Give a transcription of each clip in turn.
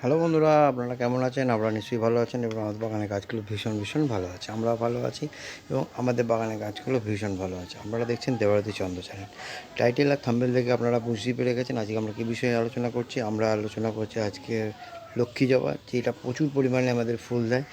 Hello বন্ধুরা, আপনারা কেমন আছেন? আপনারা নিশ্চয়ই ভালো আছেন এবং আমাদের বাগানের গাছগুলো ভীষণ ভীষণ ভালো আছে। আমরা ভালো আছি এবং আমাদের বাগানের গাছগুলো ভীষণ ভালো আছে। আপনারা দেখছেন দেবারতী চন্দ্র চ্যানেল। টাইটেল আর থাম্বেল দেখে আপনারা বুঝতেই পেরে গেছেন আজকে আমরা কী বিষয়ে আলোচনা করছি। আমরা আলোচনা করছি আজকে লক্ষ্মী জবা, যেটা প্রচুর পরিমাণে আমাদের ফুল দেয়।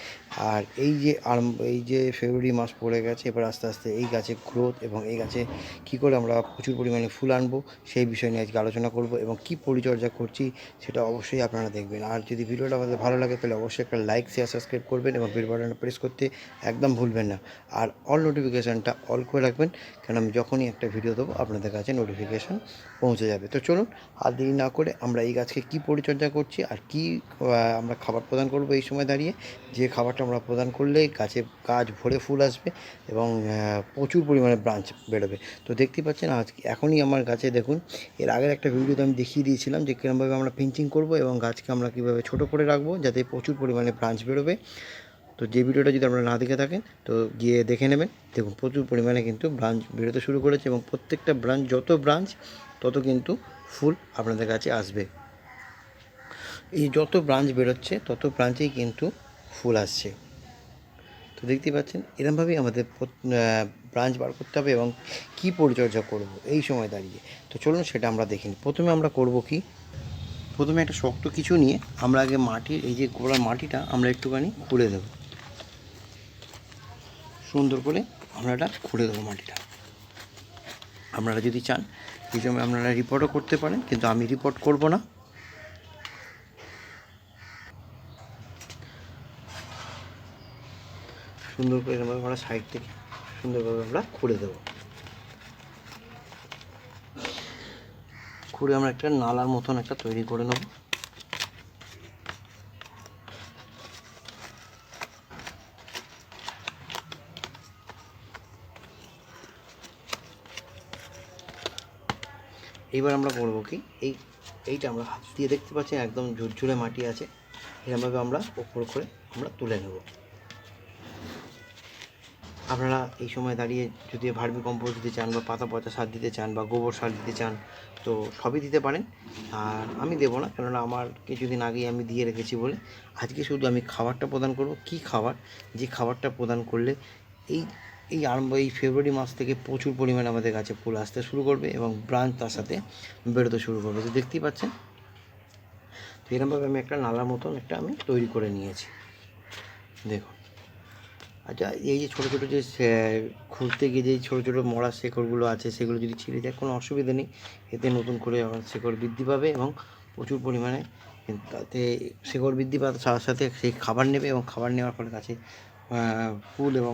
আর এই যে আরম্ভ, এই যে ফেব্রুয়ারি মাস পড়ে গেছে, এবার আস্তে আস্তে এই গাছের গ্রোথ এবং এই গাছে কী করে আমরা প্রচুর পরিমাণে ফুল আনব, সেই বিষয় নিয়ে আজকে আলোচনা করব এবং কি পরিচর্যা করছি, সেটা অবশ্যই আপনারা দেখবেন। আর যদি ভিডিওটা আমাদের ভালো লাগে, তাহলে অবশ্যই একটা লাইক শেয়ার সাবস্ক্রাইব করবেন এবং বেল বাটনটা প্রেস করতে একদম ভুলবেন না। আর অল নোটিফিকেশানটা অল করে রাখবেন কারণ আমি যখনই একটা ভিডিও দেবো, আপনাদের কাছে নোটিফিকেশান পৌঁছে যাবে। তো চলুন, আর দেরি না করে আমরা এই গাছকে কি পরিচর্যা করছি আর কি আমরা খাবার প্রদান করব এই সময় দাঁড়িয়ে। যে খাবারটা আমরা প্রদান করলে গাছে গাছ ভরে ফুল আসবে এবং প্রচুর পরিমাণে ব্রাঞ্চ বেরোবে। তো দেখতে পাচ্ছেন, আজ এখনই আমার গাছে দেখুন, এর আগের একটা ভিডিওতে আমি দেখিয়ে দিয়েছিলাম যে কীরকমভাবে আমরা পিঞ্চিং করব এবং গাছকে আমরা কীভাবে ছোট করে রাখব, যাতে প্রচুর পরিমাণে ব্রাঞ্চ বেরোবে। তো যে ভিডিওটা যদি আপনারা না দেখে থাকেন, তো গিয়ে দেখে নেবেন। দেখুন, প্রচুর পরিমাণে কিন্তু ব্রাঞ্চ বেরোতে শুরু করেছে এবং প্রত্যেকটা ব্রাঞ্চ, যত ব্রাঞ্চ, তত কিন্তু ফুল আপনাদের কাছে আসবে। এই যত ব্রাঞ্চ বেরোচ্ছে, তত ব্রাঞ্চেই কিন্তু ফুল আসছে। তো দেখতেই পাচ্ছেন, এরমভাবেই আমাদের ব্রাঞ্চ বার করতে হবে এবং কি পরিচর্যা করব এই সময় দাঁড়িয়ে। তো চলুন সেটা আমরা দেখিনি প্রথমে আমরা করব কি? প্রথমে একটা শক্ত কিছু নিয়ে আমরা আগে মাটির, এই যে গোড়ার মাটিটা আমরা একটুখানি খুঁড়ে দেবো। সুন্দর করে আমরা এটা খুঁড়ে দেবো মাটিটা। আপনারা যদি চান, এই সময় আপনারা রিপোর্টও করতে পারেন, কিন্তু আমি রিপোর্ট করব না। সুন্দর করে আমরা সাইড থেকে সুন্দরভাবে আমরা খুঁড়ে দেবো। খুঁড়ে আমরা একটা নালার মতন একটা তৈরি করে নেব। এইবার আমরা করব কি? এই, এইটা আমরা হাত দিয়ে দেখতে পাচ্ছি, একদম ঝুরঝুরে মাটি আছে। এরকমভাবে আমরা ওপর করে আমরা তুলে নেব। আপনারা এই সময় দাঁড়িয়ে যদি ভার্মি কম্পোস্ট দিতে চান বা পাতা পচা সার দিতে চান বা গোবর সার দিতে চান, তো সবই দিতে পারেন। আর আমি দেবো না, কেননা আমার কিছুদিন আগেই আমি দিয়ে রেখেছি বলে। আজকে শুধু আমি খাবারটা প্রদান করব। কি খাবার? যে খাবারটা প্রদান করলে এই এই আরম্ভ, এই ফেব্রুয়ারি মাস থেকে প্রচুর পরিমাণে আমাদের গাছে ফুল আসতে শুরু করবে এবং ব্রাঞ্চ তার সাথে বেরোতে শুরু করবে। তো দেখতেই পাচ্ছেন, তো এরকমভাবে আমি একটা নালার মতন একটা আমি তৈরি করে নিয়েছি। দেখুন আচ্ছা এই যে ছোটো ছোটো যে খুঁজতে গিয়ে যে ছোটো ছোটো মরা শেকড়গুলো আছে, সেগুলো যদি ছিঁড়ে যায়, কোনো অসুবিধা নেই। এতে নতুন করে আবার শেকড় বৃদ্ধি পাবে এবং প্রচুর পরিমাণে তাতে শেকড় বৃদ্ধি পাওয়ার সাথে সাথে সেই খাবার নেবে এবং খাবার নেওয়ার ফলে গাছে ফুল এবং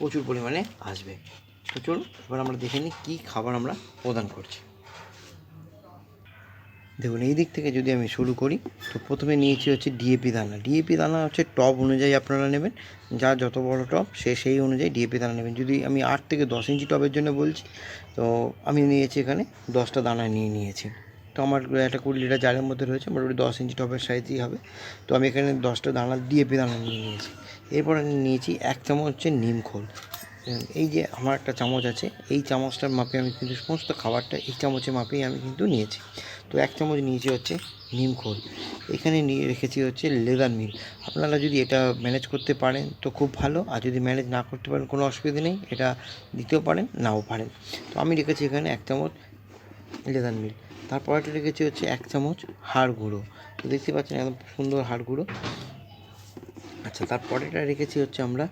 প্রচুর পরিমাণে আসবে। তো চলুন, এবার আমরা দেখে নিই কী খাবার আমরা প্রদান করছি। দেখুন, এই দিক থেকে যদি আমি শুরু করি, তো প্রথমে নিয়েছি হচ্ছে ডিএপি দানা। ডিএপি দানা হচ্ছে টব অনুযায়ী আপনারা নেবেন। যা যত বড় টব সে সেই অনুযায়ী ডিএপি দানা নেবেন। যদি আমি আট থেকে দশ ইঞ্চি টবের জন্য বলছি, তো আমি নিয়েছি এখানে দশটা দানা নিয়ে নিয়েছি। তো আমার একটা কুড়ি লিটার জারের মধ্যে রয়েছে, মোটামুটি দশ ইঞ্চি টপের সাইজই হবে। তো আমি এখানে দশটা দানা ডিএপি দানা নিয়ে নিয়েছি। এরপর আমি নিয়েছি এক চামচ হচ্ছে নিম খোল। এই যে আমার একটা চামচ আছে, এই চামচটার মাপে আমি কিন্তু সমস্ত খাবারটা এই চামচের মাপেই আমি কিন্তু নিয়েছি। তো এক চামচ নিয়েছি হচ্ছে নিম খোল। এখানে নিয়ে রেখেছি হচ্ছে লেদার মিল। আপনারা যদি এটা ম্যানেজ করতে পারেন তো খুব ভালো, আর যদি ম্যানেজ না করতে পারেন কোনো অসুবিধা নেই, এটা দিতেও পারেন, নাও পারেন। তো আমি রেখেছি এখানে এক চামচ লেদার মিল। তারপরেটা রেখেছি হচ্ছে এক চামচ হাড় গুঁড়ো। তো দেখতে পাচ্ছেন একদম সুন্দর হাড় গুঁড়ো। আচ্ছা তারপরেটা রেখেছি হচ্ছে আমরা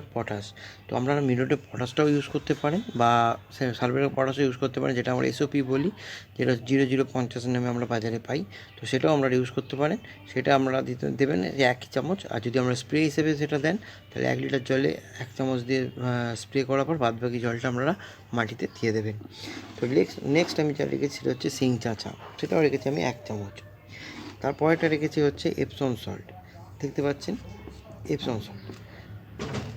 অফ পটাশ। তো আপনারা অফ পটাশটাও ইউজ করতে পারেন বা সালফেট পটাশও ইউজ করতে পারেন, যেটা আমরা এসওপি বলি, যেটা জিরো জিরো পঞ্চাশ নামে আমরা বাজারে পাই। তো সেটাও আমরা ইউজ করতে পারেন। সেটা আমরা দিতে দেবেন এক চামচ। আর যদি আমরা স্প্রে হিসেবে সেটা দেন, তাহলে এক লিটার জলে এক চামচ দিয়ে স্প্রে করার পর বাদ বাকি জলটা আপনারা মাটিতে দিয়ে দেবেন। তো নেক্সট নেক্সট আমি যা রেখেছি সেটা হচ্ছে সিং চাচা সেটাও রেখেছি আমি এক চামচ। তারপরেটা রেখেছি হচ্ছে এপসন সল্ট দেখতে পাচ্ছেন? এপসন সল্ট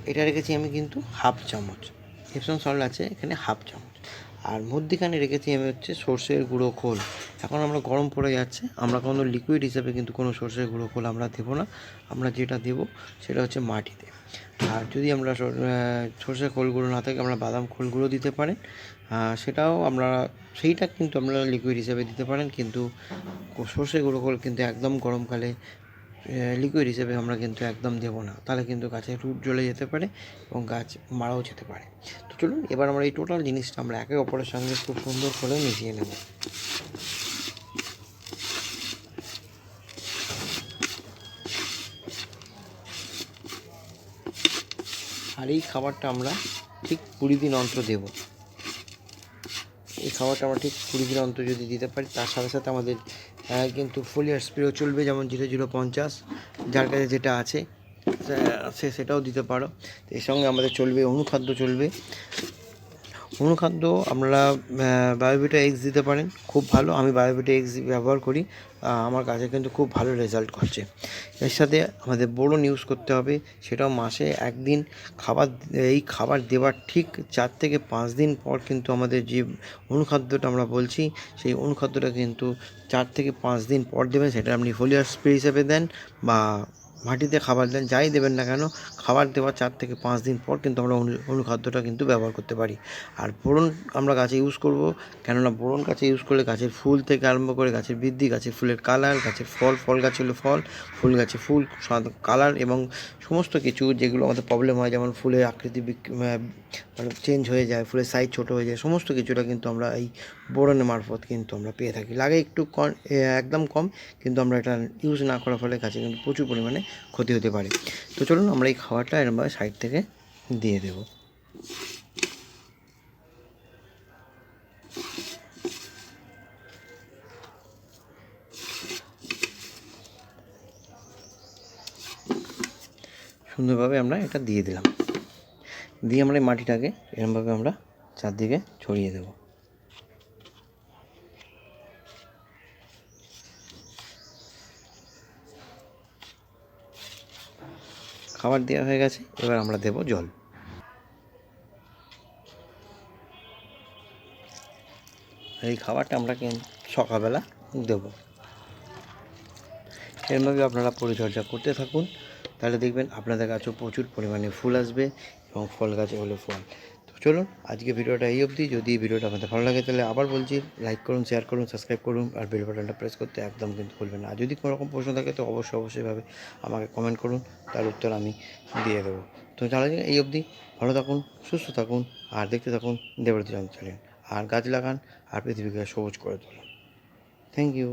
এটা রেখেছি আমি কিন্তু হাফ চামচ। এপসন সল্ট আছে, এখানে হাফ চামচ। আর মধ্যিখানে রেখেছি আমি হচ্ছে সর্ষের গুঁড়ো খোল। এখন আমরা গরম পড়ে যাচ্ছে, আমরা কোনো লিকুইড হিসাবে কিন্তু কোনো সর্ষের গুঁড়ো খোল আমরা দেবো না। আমরা যেটা দেবো সেটা হচ্ছে মাটিতে। আর যদি আমরা সর্ষের খোলগুলো না থাকে, আমরা বাদাম খোলগুলো দিতে পারেন। সেটাও আমরা, সেইটা কিন্তু আপনারা লিকুইড হিসেবে দিতে পারেন। কিন্তু কো- সর্ষে গুঁড়ো খোল কিন্তু একদম গরমকালে লিকুইড হিসেবে আমরা কিন্তু একদম দেবো না। তাহলে কিন্তু গাছের রুট জ্বলে যেতে পারে এবং গাছ মারাও যেতে পারে। তো চলুন, এবার আমরা এই টোটাল জিনিসটা আমরা একে অপরের সঙ্গে খুব সুন্দর করে মিশিয়ে নেব। আর এই খাবারটা আমরা ঠিক কুড়ি দিন অন্তর দেব। এই খাবারটা আমরা ঠিক কুড়ি দিন অন্তর যদি দিতে পারি, তার সাথে সাথে আমাদের কিন্তু ফুলিয়ার স্প্রেও চলবে যেমন জিরো জিরো পঞ্চাশ, যার কাছে যেটা আছে সে- সেটাও দিতে পারো। এর সঙ্গে আমাদের চলবে, অনুখাদ্য চলবে। অনুখাদ্য আমরা বায়োবিটা এক্স দিতে পারেন, খুব ভালো। আমি বায়োবিটা এক্স ব্যবহার করি। আমার কাছে কিন্তু খুব ভালো রেজাল্ট করছে। এর সাথে আমাদের বোরন ইউজ করতে হবে। সেটাও মাসে একদিন খাবার, এই খাবার দেওয়ার ঠিক চার থেকে পাঁচ দিন পর কিন্তু আমাদের যে অনুখাদ্যটা আমরা বলছি, সেই অনুখাদ্যটা কিন্তু চার থেকে পাঁচ দিন পর দেবেন। সেটা আপনি ফোলিয়ার স্প্রে হিসেবে দেন বা মাটিতে খাবার দেন, যাই দেবেন না কেন, খাবার দেওয়ার চার থেকে পাঁচ দিন পর কিন্তু আমরা অনু- অনুখাদ্যটা কিন্তু ব্যবহার করতে পারি। আর বোরন আমরা গাছে ইউজ করব, কেননা বোরন গাছে ইউজ করলে গাছের ফুল থেকে আরম্ভ করে গাছের বৃদ্ধি, গাছের ফুলের কালার গাছের ফল ফল গাছে হলে ফল, ফুল গাছে ফুল কালার এবং সমস্ত কিছু যেগুলো আমাদের প্রবলেম হয়, যেমন ফুলের আকৃতি মানে চেঞ্জ হয়ে যায়, ফুলের সাইজ ছোট হয়ে যায়, সমস্ত কিছুটা কিন্তু আমরা এই বোরনের মারফত কিন্তু আমরা পেয়ে থাকি। লাগে একটু কম একদম কম, কিন্তু আমরা এটা ইউজ না করার ফলে গাছে কিন্তু প্রচুর পরিমাণে ক্ষতি হতে পারে। তো চলুন আমরা এই খাবারটা এরমভাবে সাইড থেকে দিয়ে দেবো। সুন্দরভাবে আমরা এটা দিয়ে দিলাম। দিয়ে আমরা এই মাটিটাকে এরমভাবে আমরা চারদিকে ছড়িয়ে দেবো। খাবার দেওয়া হয়ে গেছে, এবার আমরা দেব জল। এই খাবারটা আমরা সকালবেলা দেব। এরমভাবে আপনারা পরিচর্যা করতে থাকুন, তাহলে দেখবেন আপনাদের গাছেও প্রচুর পরিমাণে ফুল আসবে এবং ফল গাছে হলে ফল। চলুন, আজকে ভিডিওটা এই অবধি। যদি ভিডিওটা আপনাদের ভালো লাগে, তাহলে আবার বলছি লাইক করুন শেয়ার করুন সাবস্ক্রাইব করুন, আর বেল বাটনটা প্রেস করতে একদম কিন্তু ভুলবেন না। আর যদি কোনো রকম প্রশ্ন থাকে, তো অবশ্যই অবশ্যইভাবে আমাকে কমেন্ট করুন, তার উত্তর আমি দিয়ে দেবো। তো তাহলে এই অবধি, ভালো থাকুন, সুস্থ থাকুন, আর দেখতে থাকুন দেবরতী চ্যানেল আর গাছ লাগান, আর পৃথিবীকে সবুজ করে তুলুন। Thank you